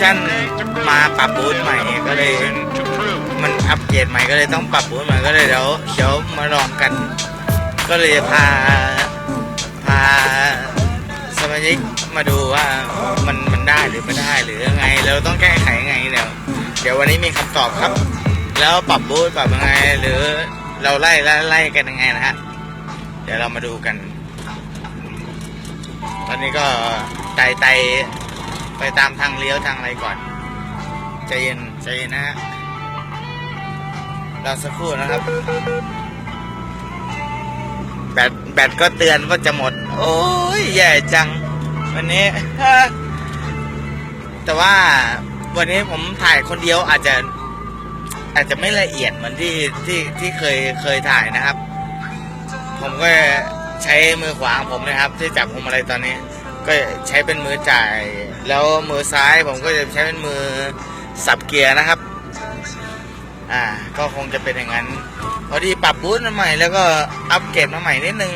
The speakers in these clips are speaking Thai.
ชั่นมาปรับบูทใหม่ก็เลย มันอัปเกรดใหม่ก็เลยต้องปรับบูทใหม่ก็เลยเดี๋ยวเดี๋ยวมาลองกัน ก็เลยพาพาสมาชิกมาดูว่ามันมันได้หรือไม่ได้หรือยังไงเราต้องแก้ไขยังไงเดี๋ยวเดี๋ยววันนี้มีคำตอบครับ แล้วปรับบูทปรับยังไง หรือเราไล่ไล่ไล่กันยังไงนะฮะเดี๋ยวเรามาดูกัน ตอนนี้ก็ไต่ไต่ ไปตามทางเลี้ยวทางอะไรก่อนใจเย็นใจเย็นนะฮะเราสักครู่นะครับ แบตแบตก็เตือนว่าจะหมด โอ้ยแย่จัง วันนี้ แต่ว่าวันนี้ผมถ่ายคนเดียวอาจจะ อาจจะไม่ละเอียดเหมือนที่ที่ที่เคยเคยถ่ายนะครับ ผมก็ใช้มือขวาของผมนะครับ ที่จับผมอะไรตอนนี้ ก็ใช้เป็นมือจ่าย แล้วมือซ้ายผมก็จะใช้เป็นมือสับเกียร์นะครับ อ่า ก็คงจะเป็นอย่างนั้น พอดีปรับบูทมาใหม่แล้วก็อัปเกรดมาใหม่นิดนึง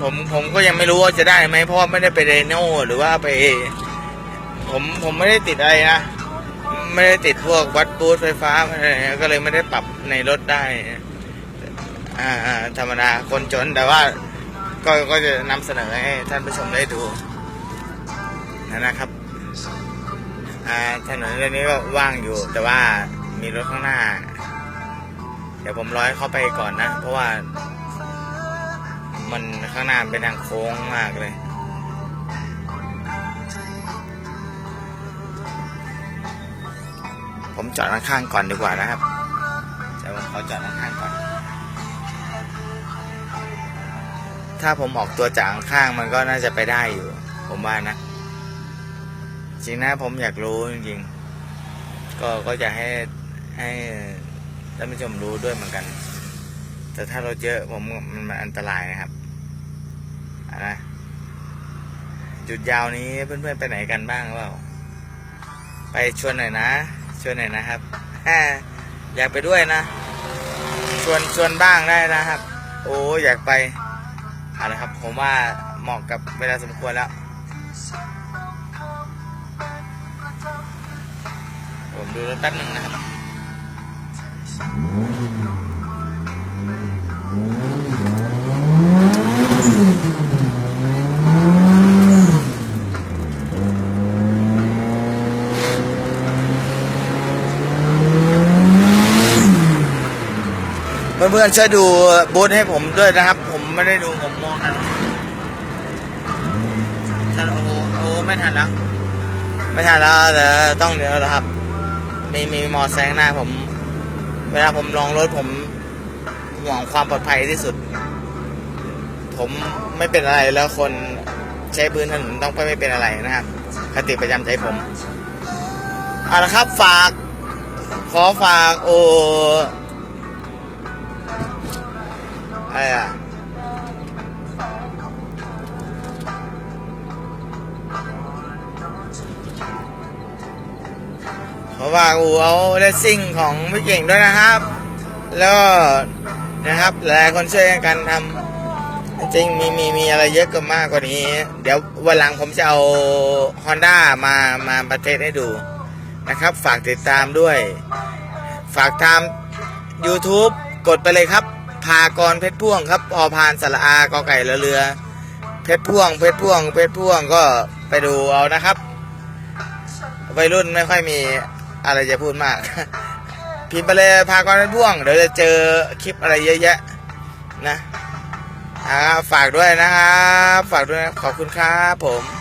ผมผมก็ยังไม่รู้ว่าจะได้ไหมเพราะว่าไม่ได้ไปเรโน่หรือว่าไป ผมผมไม่ได้ติดอะไรนะไม่ได้ติดพวกวัดบูทไฟฟ้าอะไรก็เลยไม่ได้ปรับในรถได้ อ่าธรรมดาคนจนแต่ว่า ก็ก็จะนำเสนอให้ท่านผู้ชมได้ดูนะนะครับถนนเรื่องนี้ก็ว่างอยู่ แต่ว่ามีรถข้างหน้า เดี๋ยวผมร้อยเข้าไปก่อนนะ เพราะว่า มันข้างหน้าเป็นทางโค้งมากเลยผมจอดข้างๆก่อนดีกว่านะครับเดี๋ยวผมขอจอดข้างๆก่อน ถ้าผมออกตัวจากข้างมันก็น่าจะไปได้อยู่ ผมว่านะ จริงนะผมอยากรู้จริงๆก็ก็จะให้ให้ท่านผู้ชมรู้ด้วยเหมือนกัน แต่ถ้าเรถเยอะผมมันมันอันตรายนะครับนะจุดยาวนี้เพื่อนๆไปไหนกันบ้างหรือเปล่าไปชวนหน่อยนะชวนหน่อยนะครับอยากไปด้วยนะ ชวนชวนบ้างได้นะครับ โอ้อยากไป เอาละครับ ผมว่าเหมาะกับเวลาสมควรแล้ว ผมดูรถแป๊บหนึ่งนะครับเพื่อนๆช่วยดูบูธให้ผมด้วยนะครับผ ไม่ได้ดูผมมองทันทันโอ้โหโอ้ไม่ทันแล้วไม่ทันแล้วเดี๋ยวต้องเดี๋ยวแล้วครับ มีมีมอแซงหน้าผม เวลาผมลองรถผมห่วงความปลอดภัยที่สุด ผมไม่เป็นอะไรแล้วคนใช้พื้นถนนต้องไม่เป็นอะไรนะครับคติประจำใจผมเอาละครับฝาก ขอฝากโออะไรอะ เพราะว่าอูเอาเลสซิ่งของพี่เก่งด้วยนะครับ แล้วนะครับหลายคนช่วยกันทำจริงมีมีมีอะไรเยอะก็มากกว่านี้ เดี๋ยววันหลังผมจะเอา Honda มามาประเทศให้ดูนะครับ ฝากติดตามด้วย ฝากตาม YouTube กดไปเลยครับ พากรเพชรพ่วงครับพอพานสระอากอไก่ละเรือ เพชรพ่วง เพชรพ่วง เพชรพ่วงก็ไปดูเอานะครับวัยรุ่นไม่ค่อยมี อะไรจะพูดมาก พิมพ์ไปเลยพากรพ่วง เดี๋ยวจะเจอคลิปอะไรเยอะแยะนะฝากด้วยนะครับ ฝากด้วยนะขอบคุณครับผม